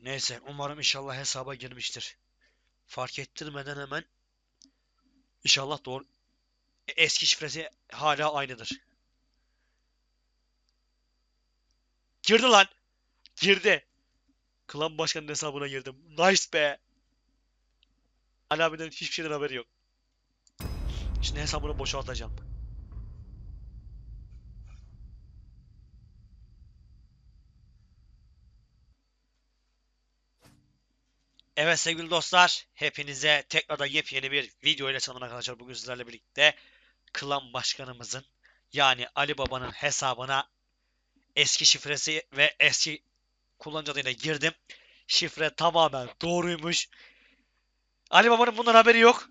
Neyse umarım inşallah hesaba girmiştir. Fark ettirmeden hemen inşallah doğru eski şifresi hala aynıdır. Girdi lan. Girdi. Klan başkanının hesabına girdim. Nice be. Ali hiçbir şeyden haberi yok. Şimdi hesabını boşaltacağım. Evet sevgili dostlar, hepinize tekrardan yepyeni bir video ile tanımak arkadaşlar. Bugün sizlerle birlikte klan başkanımızın yani Ali Baba'nın hesabına eski şifresi ve eski kullanıcı adıyla girdim. Şifre tamamen doğruymuş. Ali Baba'nın bundan haberi yok.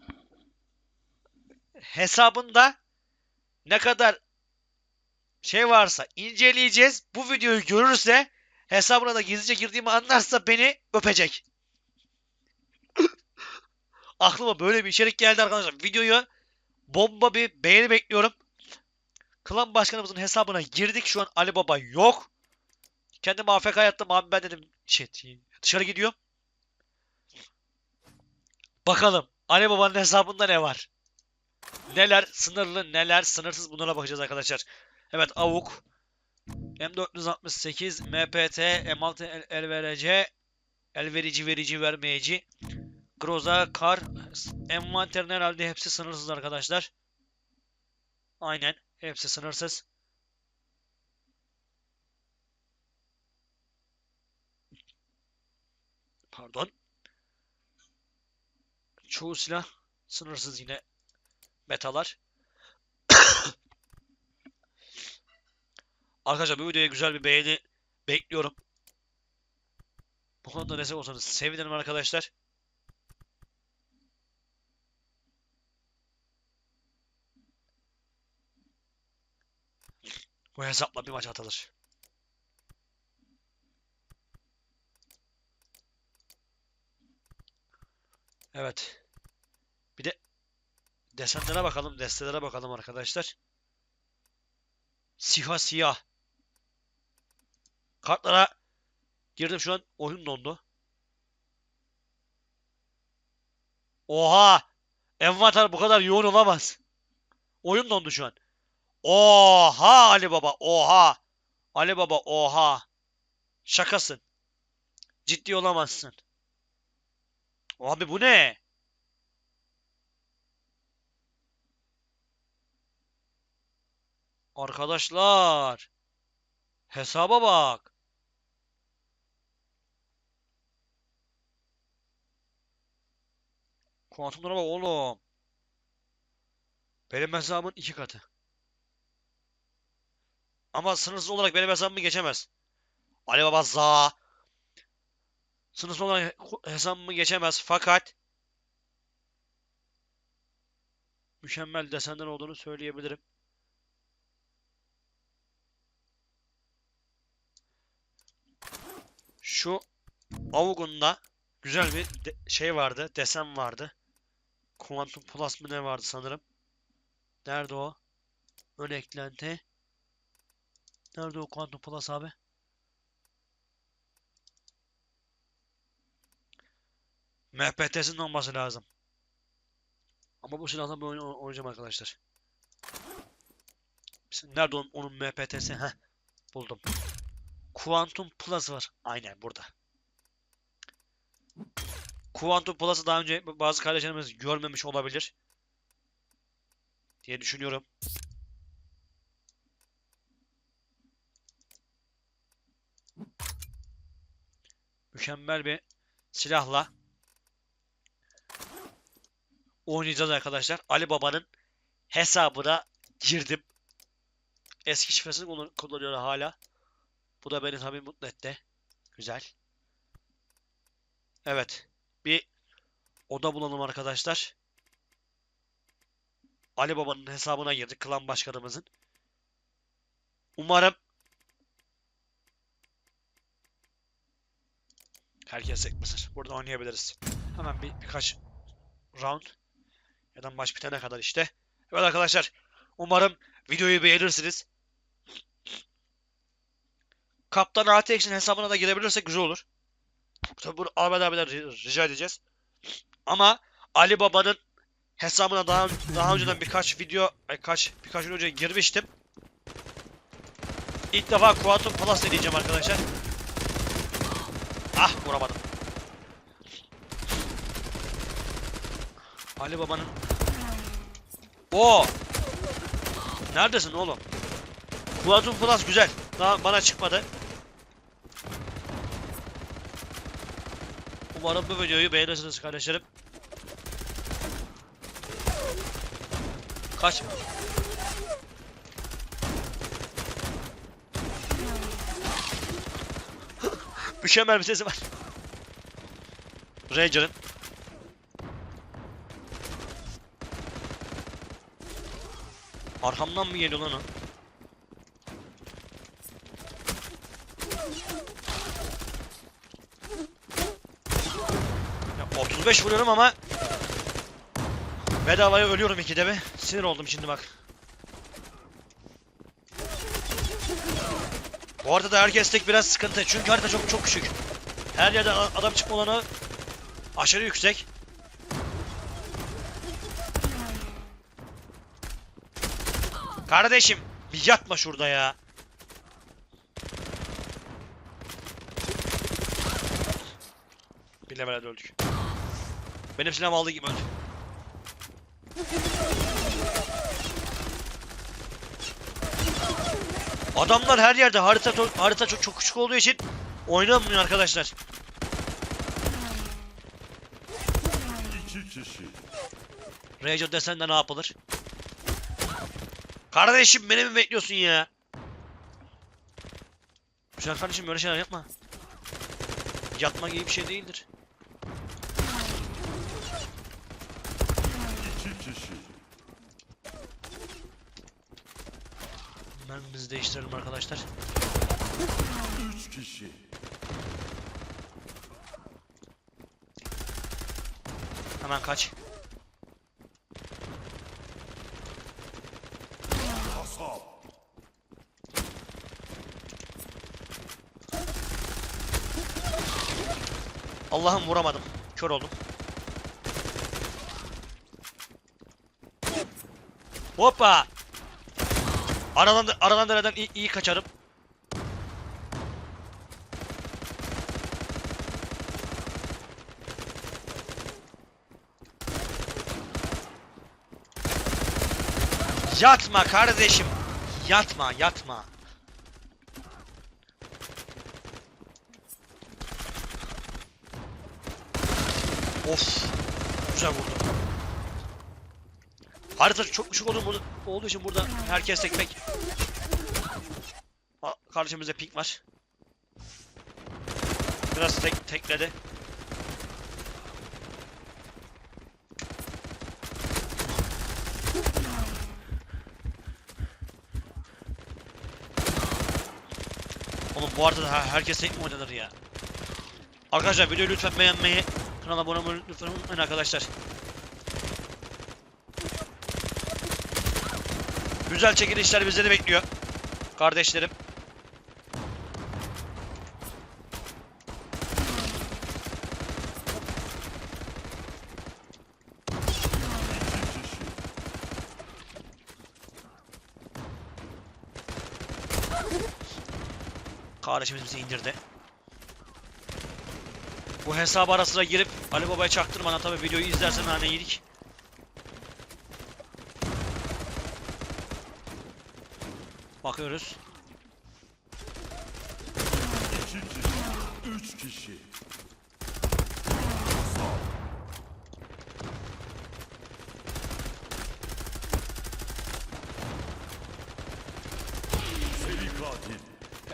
Hesabında ne kadar şey varsa inceleyeceğiz. Bu videoyu görürse hesabına da gizlice girdiğimi anlarsa beni öpecek. Aklıma böyle bir içerik geldi arkadaşlar. Videoyu bomba bir beğeni bekliyorum. Klan başkanımızın hesabına girdik. Şu an Ali Baba yok. Kendim AFK yattım. Abi ben dedim şey, dışarı gidiyorum. Bakalım Ali Baba'nın hesabında ne var? Neler sınırlı neler sınırsız bunlara bakacağız arkadaşlar. Evet AVUK M468 MPT M6 el, elverece elverici verici vermeyici Groza, Kar, envanterin herhalde hepsi sınırsız arkadaşlar. Aynen. Hepsi sınırsız. Pardon. Çoğu silah sınırsız yine metalar. Arkadaşlar bu videoya güzel bir beğeni bekliyorum. Bu konuda destek olsanız sevinirim arkadaşlar. Bu hesapla bir maç atılır. Evet. Bir de desenlere bakalım, destelere bakalım arkadaşlar. Siyah siyah. Kartlara girdim şu an oyun dondu. Oha! Envanter bu kadar yoğun olamaz. Oyun dondu şu an. Oha Ali Baba oha. Ali Baba oha. Şakasın. Ciddi olamazsın. Abi bu ne? Arkadaşlar. Hesaba bak. Kuantumlara bak oğlum. Benim hesabımın iki katı. Ama sınırsız olarak benim hesabımı geçemez. Ali Baba za. Sınırsız olarak hesabımı geçemez fakat mükemmel desenler olduğunu söyleyebilirim. Şu Avug'unda güzel bir şey vardı, desen vardı. Quantum Plus mı ne vardı sanırım. Nerede o? Ön eklenti. Nerede o Quantum Plus abi? MPT'sinin olması lazım. Ama bu silahla oyn- oynayacağım arkadaşlar. Nerede onun, onun MPT'si? Heh, buldum. Quantum Plus var. Aynen burada. Quantum Plus'ı daha önce bazı kardeşlerimiz görmemiş olabilir. Diye düşünüyorum. Mükemmel bir silahla oynayacağız arkadaşlar. Ali Baba'nın hesabına girdim. Eski şifresini kullan- kullanıyor hala. Bu da beni tabii mutlu etti. Güzel. Evet. Bir oda bulalım arkadaşlar. Ali Baba'nın hesabına girdik. Klan başkanımızın. Umarım Herkes tek mısır. Burada oynayabiliriz. Hemen bir birkaç round ya da maç bitene kadar işte. Evet arkadaşlar. Umarım videoyu beğenirsiniz. Kaptan AT Action hesabına da girebilirsek güzel olur. Tabi bunu Ahmet abiden ri- rica edeceğiz. Ama Ali Baba'nın hesabına daha daha önceden birkaç video ay, kaç birkaç gün önce girmiştim. İlk defa Quantum Plus deneyeceğim arkadaşlar. Ah vuramadım. Ali Baba'nın O Neredesin oğlum? Quantum Plus güzel. Daha bana çıkmadı. Umarım bu videoyu beğenirsiniz kardeşlerim. Kaç. Mükemmel bir sesi var. Ranger'ın. Arkamdan mı geliyor lan o? Ya 35 vuruyorum ama bedavaya ölüyorum ikide bir. Sinir oldum şimdi bak. Bu haritada herkes tek biraz sıkıntı. Çünkü harita çok çok küçük. Her yerde a- adam çıkma olanı aşırı yüksek. Kardeşim bir yatma şurada ya. Bir level öldük. Benim silahımı aldığı gibi öldü. Adamlar her yerde harita harita çok çok küçük olduğu için oynanmıyor arkadaşlar. İki kişi. Ranger desen de ne yapılır? Kardeşim beni mi bekliyorsun ya? Güzel kardeşim böyle şeyler yapma. Yatma gibi bir şey değildir. İki kişi. Bizi değiştirelim arkadaşlar. Üç kişi. Hemen kaç. Kasap. Allah'ım vuramadım. Kör oldum. Hoppa! Aradan aradan dereden iyi, iyi kaçarım. Yatma kardeşim. Yatma, yatma. Of. Güzel vurdu. Harita çok düşük olduğu, burada, olduğu için burada herkes tek Karşımızda pink var. Biraz tek tekledi. Oğlum bu arada her- herkes tek mi oynanır ya? Arkadaşlar videoyu lütfen beğenmeyi, kanala abone olmayı lütfen unutmayın arkadaşlar. Güzel çekilişler bizleri bekliyor. Kardeşlerim. Kardeşimiz bizi indirdi. Bu hesap arasına girip Ali Baba'ya çaktırmadan tabi videoyu izlersen hani yedik. Bakıyoruz. İki kişi. Üç kişi. Kasap. Seri katil.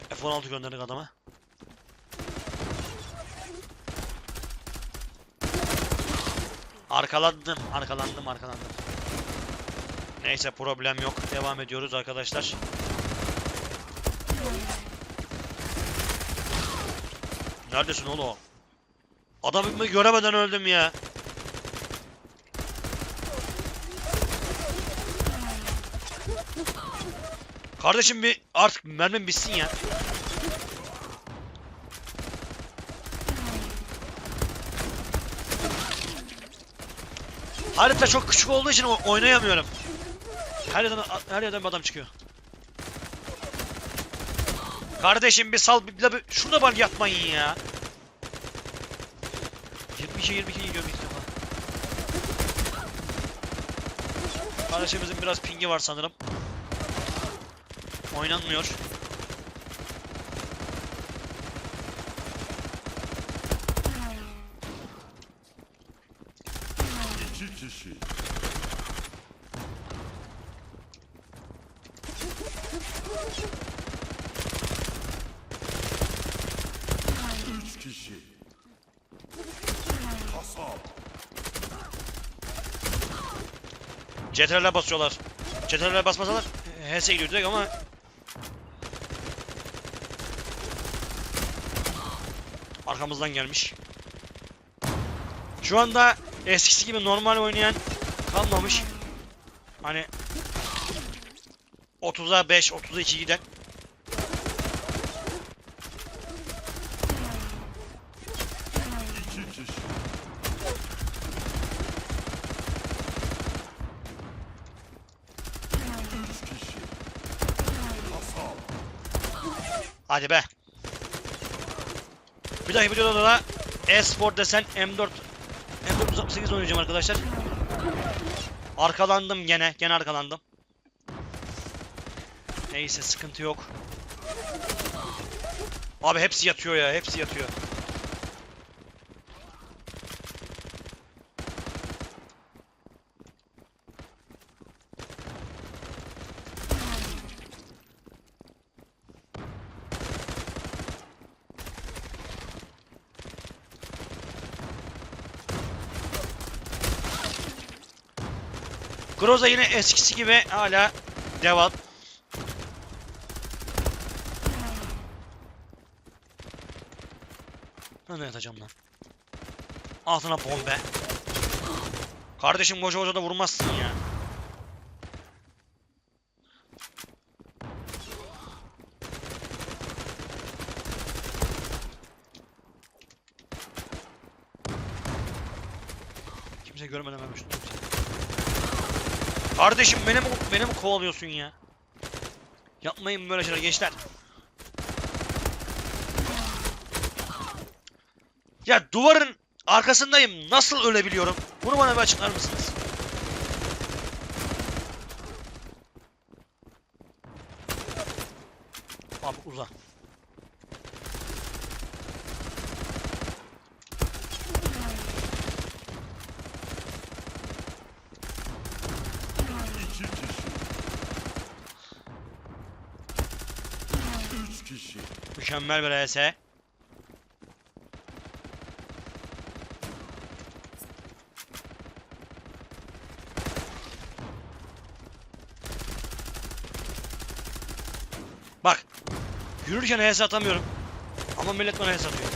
F-16 gönderdik adama. Arkalandım, arkalandım, arkalandım. Neyse problem yok. Devam ediyoruz arkadaşlar. Neredesin oğlum? Adamı göremeden öldüm ya. Kardeşim bir artık mermim bitsin ya. Harita çok küçük olduğu için oynayamıyorum. Her yerden her yerden bir adam çıkıyor. Kardeşim bir sal bir, bir, şurada bak yatmayın ya. 22 22 yiyorum ilk defa. Kardeşimizin biraz pingi var sanırım. Oynanmıyor. İki kişi. Üç kişi. Kasap. CTRL'e basıyorlar. CTRL'e basmasalar HS gidiyor direkt ama arkamızdan gelmiş. Şu anda eskisi gibi normal oynayan kalmamış. Hani 30'a 5, 30'a 2 giden. İki kişi. Üç kişi. Kasap. Hadi be. Bir dahaki videoda da e-spor desen M4 M468 oynayacağım arkadaşlar. Arkalandım gene. Gene arkalandım. Neyse sıkıntı yok. Abi hepsi yatıyor ya. Hepsi yatıyor. Groza yine eskisi gibi hala devam. Ben de yatacağım lan. Altına bombe. Kardeşim koca koca da vurmazsın ya. Kimse görmeden tutayım. Kardeşim beni mi, beni mi kovalıyorsun ya? Yapmayın böyle şeyler gençler. Ya duvarın arkasındayım. Nasıl ölebiliyorum? Bunu bana bir açıklar mısınız? Abi uza. İki kişi. Üç kişi. Mükemmel bir RS. Bak. Yürürken HS atamıyorum. Ama millet bana HS atıyor.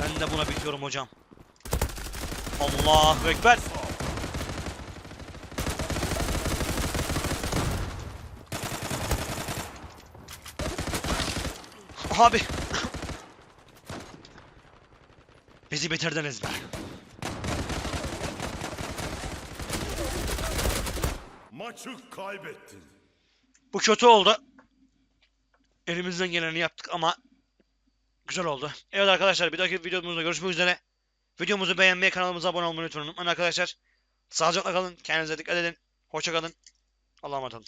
Ben de buna bitiyorum hocam. Allahu Ekber. Abi. Bizi bitirdiniz be. Maçı kaybettin. Bu kötü oldu. Elimizden geleni yaptık ama güzel oldu. Evet arkadaşlar bir dahaki videomuzda görüşmek üzere. Videomuzu beğenmeyi, kanalımıza abone olmayı unutmayın. Arkadaşlar sağlıcakla kalın, kendinize dikkat edin. Hoşça kalın. Allah'a emanet olun.